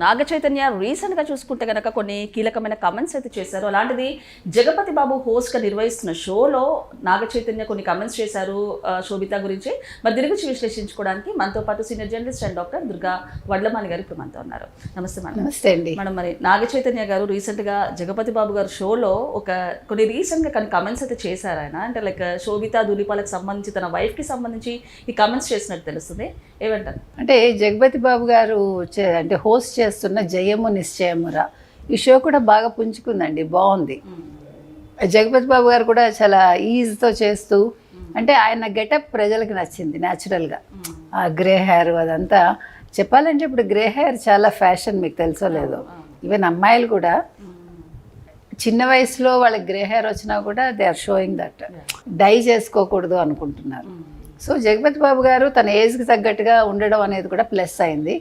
నాగ చైతన్య రీసెంట్గా చూసుకుంటే గనక కొన్ని కీలకమైన కమెంట్స్ అయితే చేశారు. అలాంటిది జగపతి బాబు హోస్ట్గా నిర్వహిస్తున్న షోలో నాగ చైతన్య కొన్ని కమెంట్స్ చేశారు శోభిత గురించి. మరి దీని గురించి విశ్లేషించుకోవడానికి మనతో పాటు senior journalist and doctor Durga Vadlamani గారు ఇప్పుడు మనతో ఉన్నారు. నమస్తే మేడం. నమస్తే అండి. మనం మరి నాగ చైతన్య గారు రీసెంట్గా జగపతి బాబు గారు షోలో ఒక కొన్ని రీసెంట్గా కొన్ని కమెంట్స్ అయితే చేశారు ఆయన. అంటే లైక్ శోభిత దులిపాలకు సంబంధించి తన వైఫ్కి సంబంధించి ఈ కమెంట్స్ చేసినట్టు తెలుస్తుంది. ఏమంటారు? అంటే జగపతి బాబు గారు అంటే హోస్ట్ చేస్తున్న జయము నిశ్చయమురా. ఈ షో కూడా బాగా పుంజుకుందండి బాగుంది. జగపతి బాబు గారు కూడా చాలా ఈజీతో చేస్తూ అంటే ఆయన గెటప్ ప్రజలకు నచ్చింది న్యాచురల్గా ఆ గ్రే హెయిర్ అదంతా చెప్పాలంటే ఇప్పుడు గ్రే హెయిర్ చాలా ఫ్యాషన్ మీకు తెలుసో లేదో. ఈవెన్ అమ్మాయిలు కూడా చిన్న వయసులో వాళ్ళకి గ్రే హెయిర్ వచ్చినా కూడా they are showing that dye చేసుకోకూడదు అనుకుంటున్నారు. సో జగపతి బాబు గారు తన ఏజ్కి తగ్గట్టుగా ఉండడం అనేది కూడా ప్లస్ అయింది.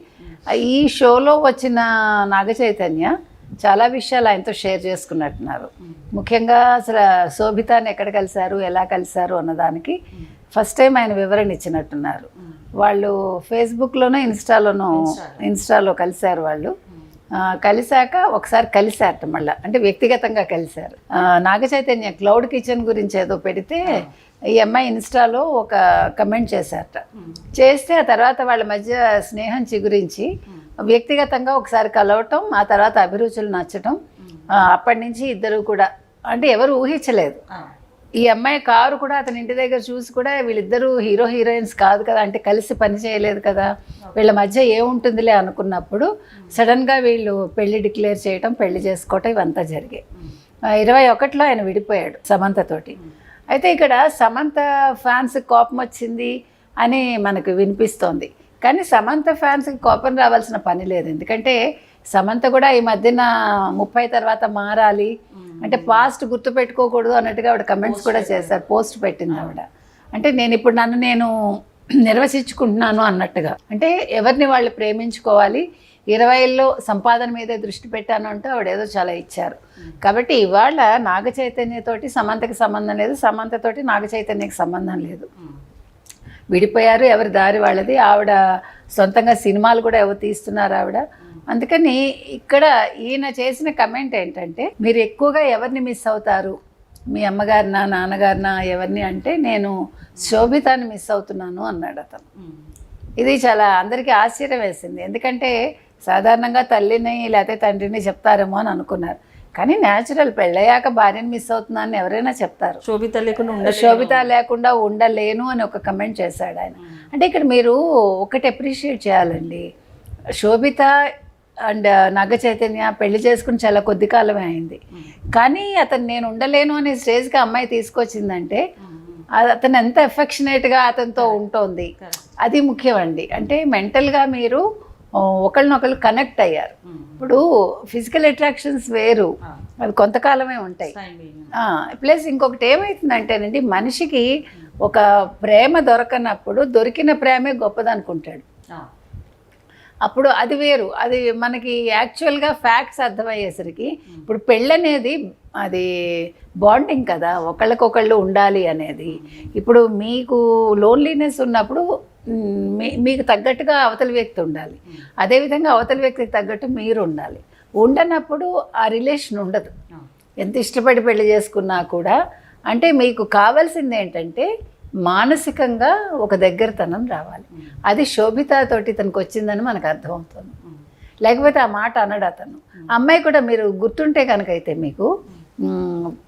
ఈ షోలో వచ్చిన నాగ చైతన్య చాలా విషయాలు ఆయనతో షేర్ చేసుకున్నట్టున్నారు. ముఖ్యంగా అసలు శోభితాని ఎక్కడ కలిశారు ఎలా కలిశారు అన్నదానికి ఫస్ట్ టైం ఆయన వివరణ ఇచ్చినట్టున్నారు. వాళ్ళు ఫేస్బుక్లోనో ఇన్స్టాలోనో ఇన్స్టాలో కలిశారు వాళ్ళు. కలిశాక ఒకసారి కలిశారట మళ్ళీ. అంటే వ్యక్తిగతంగా కలిశారు. నాగ చైతన్య క్లౌడ్ కిచెన్ గురించి ఏదో పెడితే ఈ అమ్మాయి ఇన్స్టాలో ఒక కమెంట్ చేశారట. చేస్తే ఆ తర్వాత వాళ్ళ మధ్య స్నేహం చిగురించి వ్యక్తిగతంగా ఒకసారి కలవటం ఆ తర్వాత అభిరుచులు నచ్చటం అప్పటి నుంచి ఇద్దరు కూడా అంటే ఎవరు ఊహించలేదు. ఈ అమ్మాయి కారు కూడా అతని ఇంటి దగ్గర చూసి కూడా వీళ్ళిద్దరూ హీరో హీరోయిన్స్ కాదు కదా అంటే కలిసి పని చేయలేదు కదా. వీళ్ళ మధ్య ఏముంటుందిలే అనుకున్నప్పుడు సడన్గా వీళ్ళు పెళ్ళి డిక్లేర్ చేయటం పెళ్ళి చేసుకోవటం ఇవంతా జరిగాయి. ఇరవై ఒకటిలో ఆయన విడిపోయాడు సమంతతోటి అయితే ఇక్కడ సమంత ఫ్యాన్స్ కోపం వచ్చింది అని మనకు వినిపిస్తోంది. కానీ సమంత ఫ్యాన్స్కి కోపం రావాల్సిన పని లేదు. ఎందుకంటే సమంత కూడా ఈ మధ్యన ముప్పై తర్వాత మారాలి. అంటే పాస్ట్ గుర్తు పెట్టుకోకూడదు అన్నట్టుగా ఆవిడ కమెంట్స్ కూడా చేశారు. పోస్ట్ పెట్టింది ఆవిడ. అంటే నేను ఇప్పుడు నన్ను నేను నిర్వచించుకుంటున్నాను అన్నట్టుగా. అంటే ఎవరిని వాళ్ళు ప్రేమించుకోవాలి ఇరవైలో సంపాదన మీదే దృష్టి పెట్టాను అంటూ ఆవిడ ఏదో చాలా ఇచ్చారు. కాబట్టి ఇవాళ నాగ చైతన్యతోటి సమంతకి సంబంధం లేదు సమంతతోటి నాగ చైతన్యకి సంబంధం లేదు. విడిపోయారు ఎవరి దారి వాళ్ళది. ఆవిడ సొంతంగా సినిమాలు కూడా ఎవరు తీస్తున్నారు ఆవిడ. అందుకని ఇక్కడ ఈయన చేసిన కమెంట్ ఏంటంటే మీరు ఎక్కువగా ఎవరిని మిస్ అవుతారు? మీ అమ్మగారినా నాన్నగారినా ఎవరిని అంటే నేను శోభితాన్ని మిస్ అవుతున్నాను అన్నాడు అతను. ఇది చాలా అందరికీ ఆశ్చర్యం వేసింది. ఎందుకంటే సాధారణంగా తల్లిని లేకపోతే తండ్రిని చెప్తారేమో అని అనుకున్నారు. కానీ న్యాచురల్ పెళ్ళయ్యాక భార్యని మిస్ అవుతున్నాను ఎవరైనా చెప్తారు. శోభిత లేకుండా ఉండ శోభిత లేకుండా ఉండలేను అని ఒక కమెంట్ చేశాడు ఆయన. అంటే ఇక్కడ మీరు ఒకటి అప్రిషియేట్ చేయాలండి. శోభిత అండ్ నాగ చైతన్య పెళ్ళి చేసుకుని చాలా కొద్ది కాలమే అయింది. కానీ అతను నేను ఉండలేను అనే స్టేజ్కి అమ్మాయి తీసుకొచ్చిందంటే అతను ఎంత ఎఫెక్షనేట్గా అతనితో ఉంటుంది. అది ముఖ్యమండి. అంటే మెంటల్గా మీరు ఒకళ్ళనొకళ్ళు కనెక్ట్ అయ్యారు. ఇప్పుడు ఫిజికల్ అట్రాక్షన్స్ వేరు. అవి కొంతకాలమే ఉంటాయి. ప్లస్ ఇంకొకటి ఏమవుతుందంటేనండి మనిషికి ఒక ప్రేమ దొరకనప్పుడు దొరికిన ప్రేమే గొప్పదనుకుంటాడు. అప్పుడు అది వేరు. అది మనకి యాక్చువల్గా ఫ్యాక్ట్స్ అర్థమయ్యేసరికి ఇప్పుడు పెళ్ళి అనేది అది బాండింగ్ కదా ఒకళ్ళకొకళ్ళు ఉండాలి అనేది. ఇప్పుడు మీకు లోన్లీనెస్ ఉన్నప్పుడు మ్, మీకు తగ్గట్టుగా అవతల వ్యక్తి ఉండాలి. అదేవిధంగా అవతల వ్యక్తికి తగ్గట్టు మీరు ఉండాలి. ఉండనప్పుడు ఆ రిలేషన్ ఉండదు. ఎంత ఇష్టపడి పెళ్ళి చేసుకున్నా కూడా అంటే మీకు కావాల్సింది ఏంటంటే మానసికంగా ఒక దగ్గరతనం రావాలి. అది శోభితతోటి తనకు వచ్చిందని మనకు అర్థమవుతుంది. లేకపోతే ఆ మాట అనడు అతను. ఆ అమ్మాయి కూడా మీరు గుర్తుంటే కనుక అయితే మీకు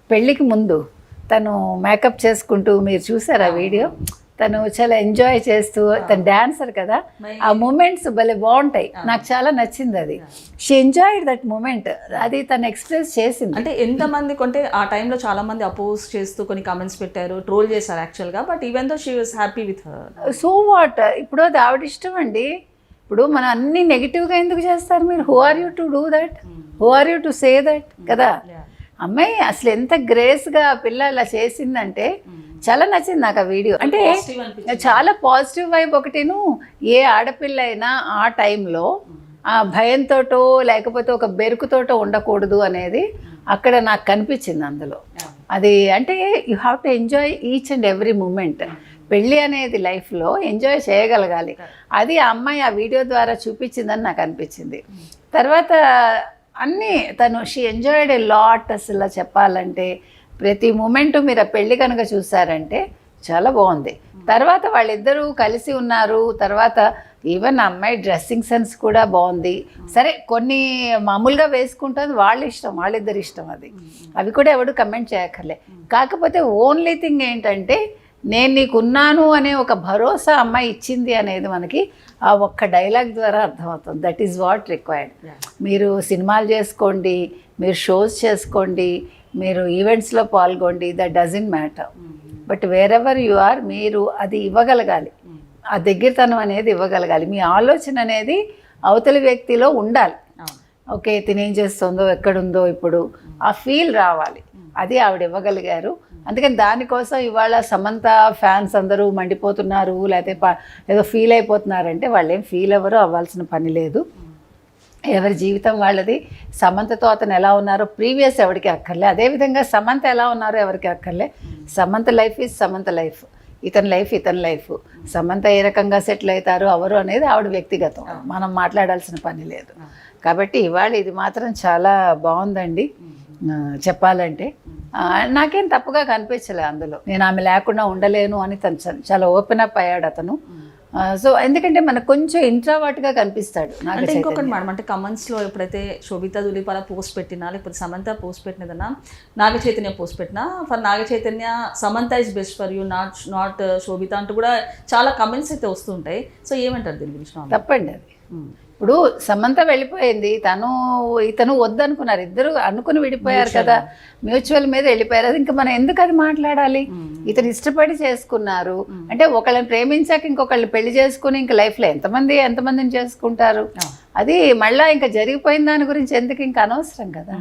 పెళ్ళికి ముందు తను మేకప్ చేసుకుంటూ మీరు చూసారు ఆ. వీడియో? తను చాలా ఎంజాయ్ చేస్తూ తను డాన్సర్ కదా. ఆ మూమెంట్స్ భలే బాగుంటాయి. నాకు చాలా నచ్చింది అది. షీ ఎంజాయిడ్ దట్ మూమెంట్ అది తను ఎక్స్ప్రెస్ చేసింది. అంటే ఎంత మంది కొంటే ఆ టైంలో చాలా మంది అపోజ్ చేస్తూ కొన్ని కమెంట్స్ పెట్టారు ట్రోల్ చేశారు యాక్చువల్గా. But even though she was happy with so what ఇప్పుడు అది ఆవిడ ఇష్టం అండి. ఇప్పుడు మనం అన్ని నెగిటివ్గా ఎందుకు చేస్తారు మీరు? Who are you to do that who are you to say that కదా? అమ్మాయి అసలు ఎంత గ్రేస్గా పిల్ల అలా చేసిందంటే చాలా నచ్చింది నాకు ఆ వీడియో. అంటే చాలా పాజిటివ్ వైబ్ ఒకటిను ఏ ఆడపిల్ల అయినా ఆ టైంలో ఆ భయంతోటో లేకపోతే ఒక బెరుకుతోటో ఉండకూడదు అనేది అక్కడ నాకు కనిపించింది అందులో. అది అంటే you have to enjoy each and every moment పెళ్ళి అనేది లైఫ్లో ఎంజాయ్ చేయగలగాలి. అది ఆ అమ్మాయి ఆ వీడియో ద్వారా చూపించిందని నాకు అనిపించింది. తర్వాత అన్నీ తను షీ ఎంజాయిడ్ ఏ లాట్ అసలు చెప్పాలంటే. ప్రతి మూమెంట్ మీరు ఆ పెళ్ళి కనుక చూసారంటే చాలా బాగుంది. తర్వాత వాళ్ళిద్దరూ కలిసి ఉన్నారు. తర్వాత ఈవెన్ అమ్మాయి డ్రెస్సింగ్ సెన్స్ కూడా బాగుంది. సరే కొన్ని మామూలుగా వేసుకుంటుంది వాళ్ళ ఇష్టం వాళ్ళిద్దరి ఇష్టం అది. అవి కూడా ఎవడు కమెంట్ చేయక్కర్లే. కాకపోతే ఓన్లీ థింగ్ ఏంటంటే నేను నీకున్నాను అనే ఒక భరోసా అమ్మాయి ఇచ్చింది అనేది మనకి ఆ ఒక్క డైలాగ్ ద్వారా అర్థమవుతుంది. దట్ ఈస్ వాట్ రిక్వైర్డ్ మీరు సినిమాలు చేసుకోండి మీరు షోస్ చేసుకోండి మీరు ఈవెంట్స్లో పాల్గొండి that doesn't matter but wherever you are మీరు అది ఇవ్వగలగాలి. ఆ దగ్గరతనం అనేది ఇవ్వగలగాలి. మీ ఆలోచన అనేది అవతలి వ్యక్తిలో ఉండాలి. ఓకే తినేం చేస్తుందో ఎక్కడుందో ఇప్పుడు ఆ ఫీల్ రావాలి. అది ఆవిడ ఇవ్వగలిగారు. అందుకని దానికోసం ఇవాళ సమంత ఫ్యాన్స్ అందరూ మండిపోతున్నారు లేకపోతే ఏదో ఫీల్ అయిపోతున్నారంటే వాళ్ళు ఏం ఫీల్ అవ్వరు అవ్వాల్సిన పని లేదు. ఎవరి జీవితం వాళ్ళది? సమంతతో అతను ఎలా ఉన్నారో ప్రీవియస్ ఎవరికి అక్కర్లే. అదేవిధంగా సమంత ఎలా ఉన్నారో ఎవరికి అక్కర్లే. Samantha life is Samantha life. ఇతని లైఫ్ ఇతని లైఫ్. సమంత ఏ రకంగా సెటిల్ అవుతారు అవరు అనేది ఆవిడ వ్యక్తిగతం. మనం మాట్లాడాల్సిన పని లేదు. కాబట్టి ఇవాళ ఇది మాత్రం చాలా బాగుందండి. చెప్పాలంటే. నాకేం తప్పుగా కనిపించలే అందులో. నేను ఆమె లేకుండా ఉండలేను అని తను చాలా ఓపెన్ అప్ అయ్యాడు అతను. సో ఎందుకంటే మనకు కొంచెం ఇంట్రావాట్గా కనిపిస్తాడు అంటే ఇంకొకటి మేడం అంటే comments లో ఎప్పుడైతే శోభితా దులిపాల పోస్ట్ పెట్టినా లేకపోతే సమంత పోస్ట్ పెట్టినదన్నా నాగ చైతన్య పోస్ట్ పెట్టినా for Naga Chaitanya Samantha is best for you not not Sobhita అంటూ కూడా చాలా కమెంట్స్ అయితే వస్తుంటాయి. సో ఏమంటారు దీని గురించి? తప్పండి అది. ఇప్పుడు సమంత వెళ్ళిపోయింది. తను ఇతను వద్దనుకున్నారు. ఇద్దరు అనుకుని విడిపోయారు కదా. మ్యూచువల్ మీద వెళ్ళిపోయారు. అది ఇంకా మనం ఎందుకు అది మాట్లాడాలి? ఇతను ఇష్టపడి చేసుకున్నారు. అంటే ఒకళ్ళని ప్రేమించాక ఇంకొకళ్ళు పెళ్ళి చేసుకుని ఇంకా లైఫ్లో ఎంతమంది ఎంతమందిని చేసుకుంటారు? అది మళ్ళా ఇంకా జరిగిపోయిన దాని గురించి ఎందుకు ఇంకా అనవసరం కదా?